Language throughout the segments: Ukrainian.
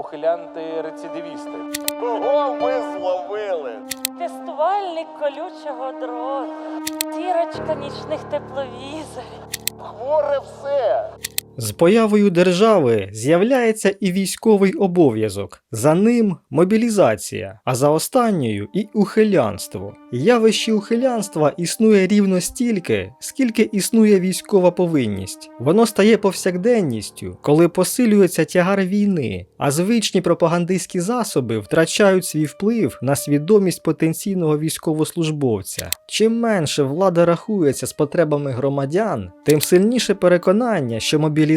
ухилянти-рецидивісти. Кого ми зловили? Тестувальник колючого дроту, дірочка нічних тепловізорів. Хворе все. З появою держави з'являється і військовий обов'язок, за ним мобілізація, а за останньою і ухилянство. Явище ухилянства існує рівно стільки, скільки існує військова повинність. Воно стає повсякденністю, коли посилюється тягар війни, а звичні пропагандистські засоби втрачають свій вплив на свідомість потенційного військовослужбовця. Чим менше влада рахується з потребами громадян, тим сильніше переконання, що мобілізація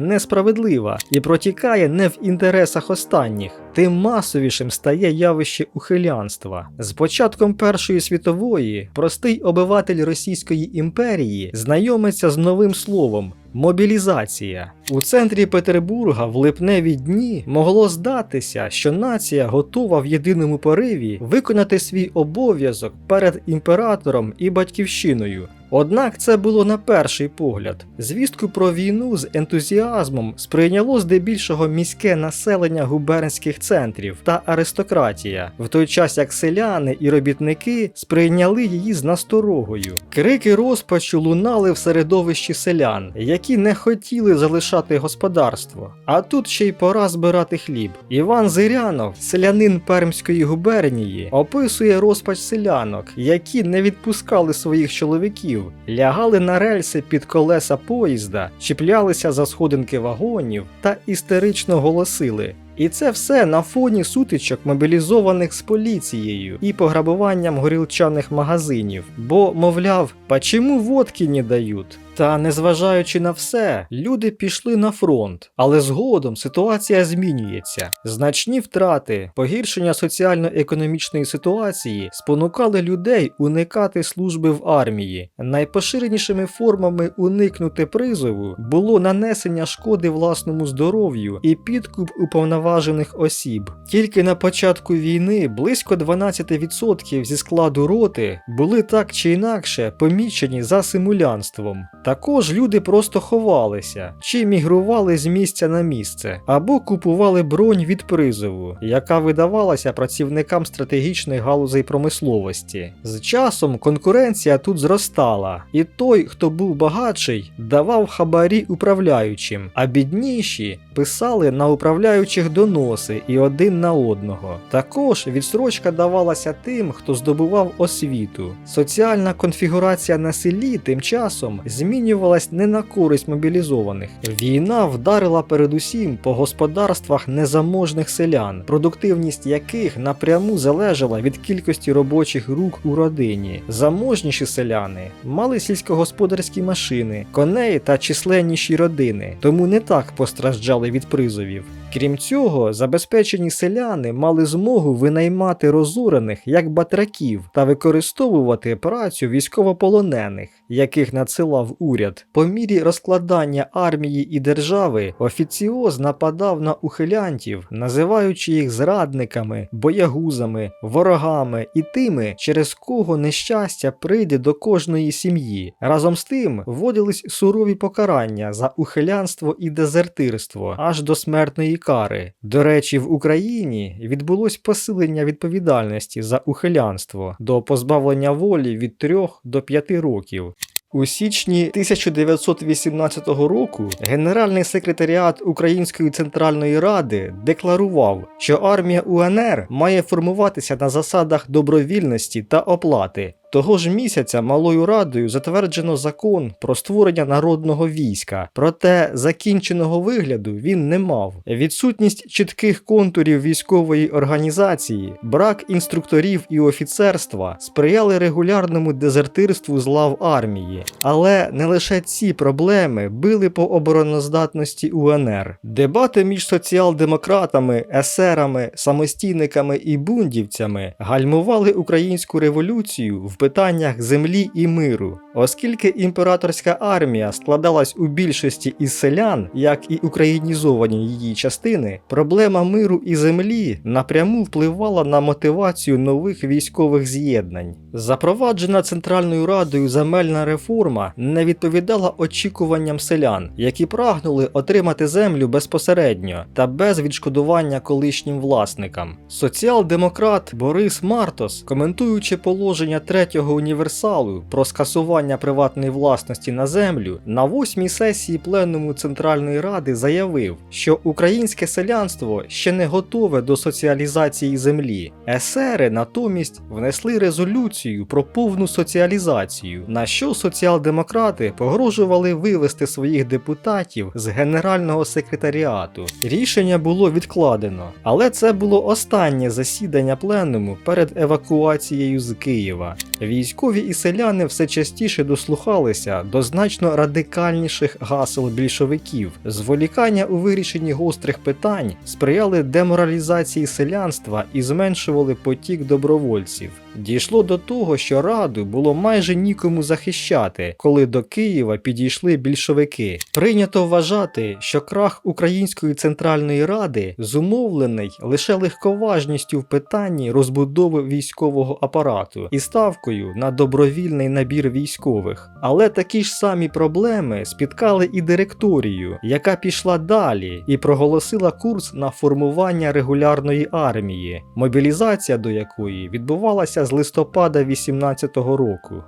несправедлива і протікає не в інтересах останніх, тим масовішим стає явище ухилянства. З початком Першої світової простий обиватель Російської імперії знайомиться з новим словом. Мобілізація у центрі Петербурга в липневі дні могло здатися, що нація готова в єдиному пориві виконати свій обов'язок перед імператором і батьківщиною. Однак це було на перший погляд. Звістку про війну з ентузіазмом сприйняло здебільшого міське населення губернських центрів та аристократія, в той час як селяни і робітники сприйняли її з насторогою. Крики розпачу лунали в середовищі селян, які не хотіли залишати господарство. А тут ще й пора збирати хліб. Іван Зирянов, селянин Пермської губернії, описує розпач селянок, які не відпускали своїх чоловіків, лягали на рельси під колеса поїзда, чіплялися за сходинки вагонів та істерично голосили. І це все на фоні сутичок мобілізованих з поліцією і пограбуванням горілчаних магазинів. Бо, мовляв, почему водки не дають? Та незважаючи на все, люди пішли на фронт, але згодом ситуація змінюється. Значні втрати, погіршення соціально-економічної ситуації спонукали людей уникати служби в армії. Найпоширенішими формами уникнути призову було нанесення шкоди власному здоров'ю і підкуп уповноважених осіб. Тільки на початку війни близько 12% зі складу роти були так чи інакше помічені за симулянством. Також люди просто ховалися чи мігрували з місця на місце, або купували бронь від призову, яка видавалася працівникам стратегічних галузей промисловості. З часом конкуренція тут зростала, і той, хто був багатший, давав хабарі управляючим, а бідніші писали на управляючих доноси і один на одного. Також відсрочка давалася тим, хто здобував освіту. Соціальна конфігурація на селі тим часом змінювалась не на користь мобілізованих. Війна вдарила передусім по господарствах незаможних селян, продуктивність яких напряму залежала від кількості робочих рук у родині. Заможніші селяни мали сільськогосподарські машини, коней та численніші родини, тому не так постраждали від призовів. Крім цього, забезпечені селяни мали змогу винаймати розурених як батраків та використовувати працю військовополонених, яких надсилав уряд. По мірі розкладання армії і держави офіціоз нападав на ухилянтів, називаючи їх зрадниками, боягузами, ворогами і тими, через кого нещастя прийде до кожної сім'ї. Разом з тим вводились сурові покарання за ухилянство і дезертирство аж до смертної кари. До речі, в Україні відбулось посилення відповідальності за ухилянство до позбавлення волі від 3 до 5 років. У січні 1918 року Генеральний секретаріат Української центральної ради декларував, що армія УНР має формуватися на засадах добровільності та оплати. Того ж місяця малою радою затверджено закон про створення народного війська, проте закінченого вигляду він не мав. Відсутність чітких контурів військової організації, брак інструкторів і офіцерства сприяли регулярному дезертирству з лав армії. Але не лише ці проблеми били по обороноздатності УНР. Дебати між соціал-демократами, есерами, самостійниками і бундівцями гальмували українську революцію в питаннях землі і миру, оскільки імператорська армія складалась у більшості із селян, як і українізовані її частини, проблема миру і землі напряму впливала на мотивацію нових військових з'єднань. Запроваджена Центральною Радою земельна реформа не відповідала очікуванням селян, які прагнули отримати землю безпосередньо та без відшкодування колишнім власникам. Соціал-демократ Борис Мартос, коментуючи положення третього універсалу про скасування приватної власності на землю, на восьмій сесії пленуму Центральної Ради заявив, що українське селянство ще не готове до соціалізації землі. Есери натомість внесли резолюцію про повну соціалізацію, на що соціал-демократи погрожували вивести своїх депутатів з генерального секретаріату. Рішення було відкладено, але це було останнє засідання пленуму перед евакуацією з Києва. Військові і селяни все частіше дослухалися до значно радикальніших гасел більшовиків. Зволікання у вирішенні гострих питань сприяли деморалізації селянства і зменшували потік добровольців. Дійшло до того, що раду було майже нікому захищати, коли до Києва підійшли більшовики. Прийнято вважати, що крах Української центральної ради зумовлений лише легковажністю в питанні розбудови військового апарату і ставкою на добровільний набір військових. Але такі ж самі проблеми спіткали і директорію, яка пішла далі і проголосила курс на формування регулярної армії, мобілізація до якої відбувалася з листопада 18-го року.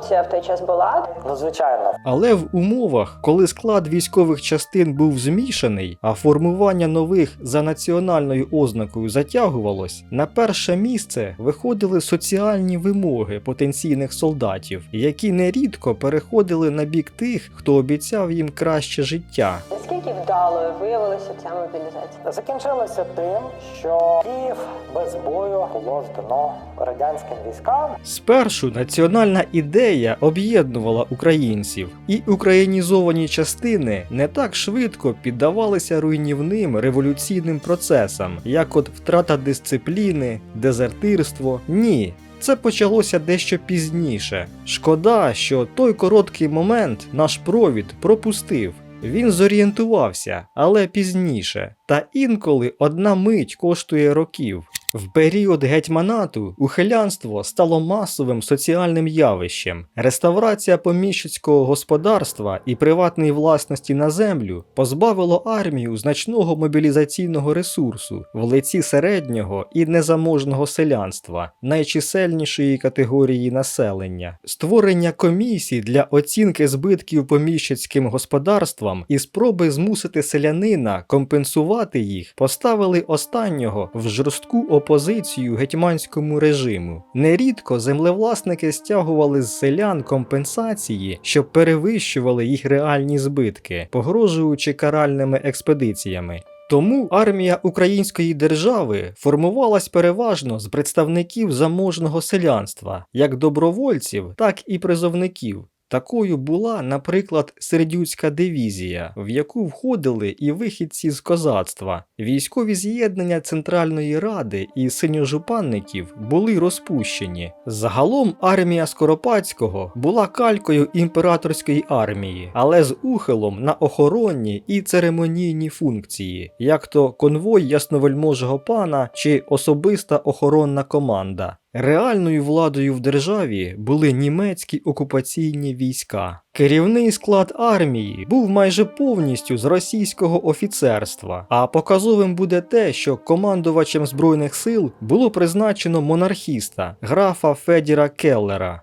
Корупція в той час була. Ну, звичайно, Але в умовах, коли склад військових частин був змішаний, а формування нових за національною ознакою затягувалось, на перше місце виходили соціальні вимоги потенційних солдатів, які нерідко переходили на бік тих, хто обіцяв їм краще життя. Наскільки вдалою виявилася ця мобілізація? закінчилося тим, що Київ без бою було здано радянським військам. Спершу національна ідея об'єднувала українців, і українізовані частини не так швидко піддавалися руйнівним революційним процесам, як от втрата дисципліни, дезертирство. Ні. Це почалося дещо пізніше. Шкода, що той короткий момент наш провід пропустив. Він зорієнтувався, але пізніше. Та інколи одна мить коштує років. В період гетьманату ухилянство стало масовим соціальним явищем. Реставрація поміщицького господарства і приватної власності на землю позбавило армію значного мобілізаційного ресурсу в лиці середнього і незаможного селянства, найчисельнішої категорії населення. Створення комісій для оцінки збитків поміщицьким господарствам і спроби змусити селянина компенсувати їх поставили останнього в жорстку опозицію гетьманському режиму. Нерідко землевласники стягували з селян компенсації, що перевищували їх реальні збитки, погрожуючи каральними експедиціями. Тому армія української держави формувалась переважно з представників заможного селянства, як добровольців, так і призовників. Такою була, наприклад, Сердюцька дивізія, в яку входили і вихідці з козацтва. Військові з'єднання Центральної Ради і синьожупанників були розпущені. Загалом армія Скоропадського була калькою імператорської армії, але з ухилом на охоронні і церемонійні функції, як то конвой ясновельможого пана чи особиста охоронна команда. Реальною владою в державі були німецькі окупаційні війська. Керівний склад армії був майже повністю з російського офіцерства, а показовим буде те, що командувачем збройних сил було призначено монархіста графа Федіра Келлера.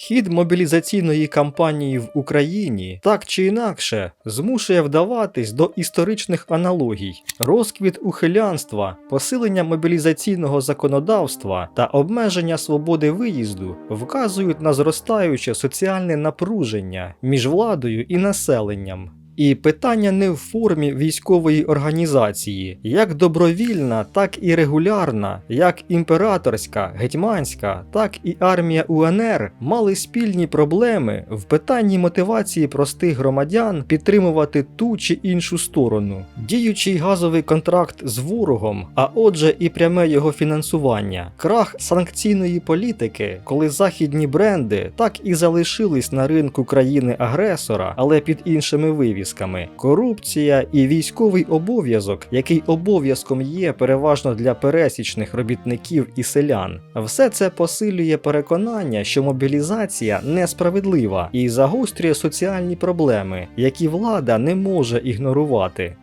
Хід мобілізаційної кампанії в Україні так чи інакше змушує вдаватись до історичних аналогій. Розквіт ухилянства, посилення мобілізаційного законодавства та обмеження свободи виїзду вказують на зростаюче соціальне напруження між владою і населенням. І питання не в формі військової організації, як добровільна, так і регулярна, як імператорська, гетьманська, так і армія УНР мали спільні проблеми в питанні мотивації простих громадян підтримувати ту чи іншу сторону. Діючий газовий контракт з ворогом, а отже, і пряме його фінансування, крах санкційної політики, коли західні бренди так і залишились на ринку країни-агресора, але під іншими вивісками, корупція і військовий обов'язок, який обов'язком є переважно для пересічних робітників і селян. Все це посилює переконання, що мобілізація несправедлива і загострює соціальні проблеми, які влада не може ігнорувати.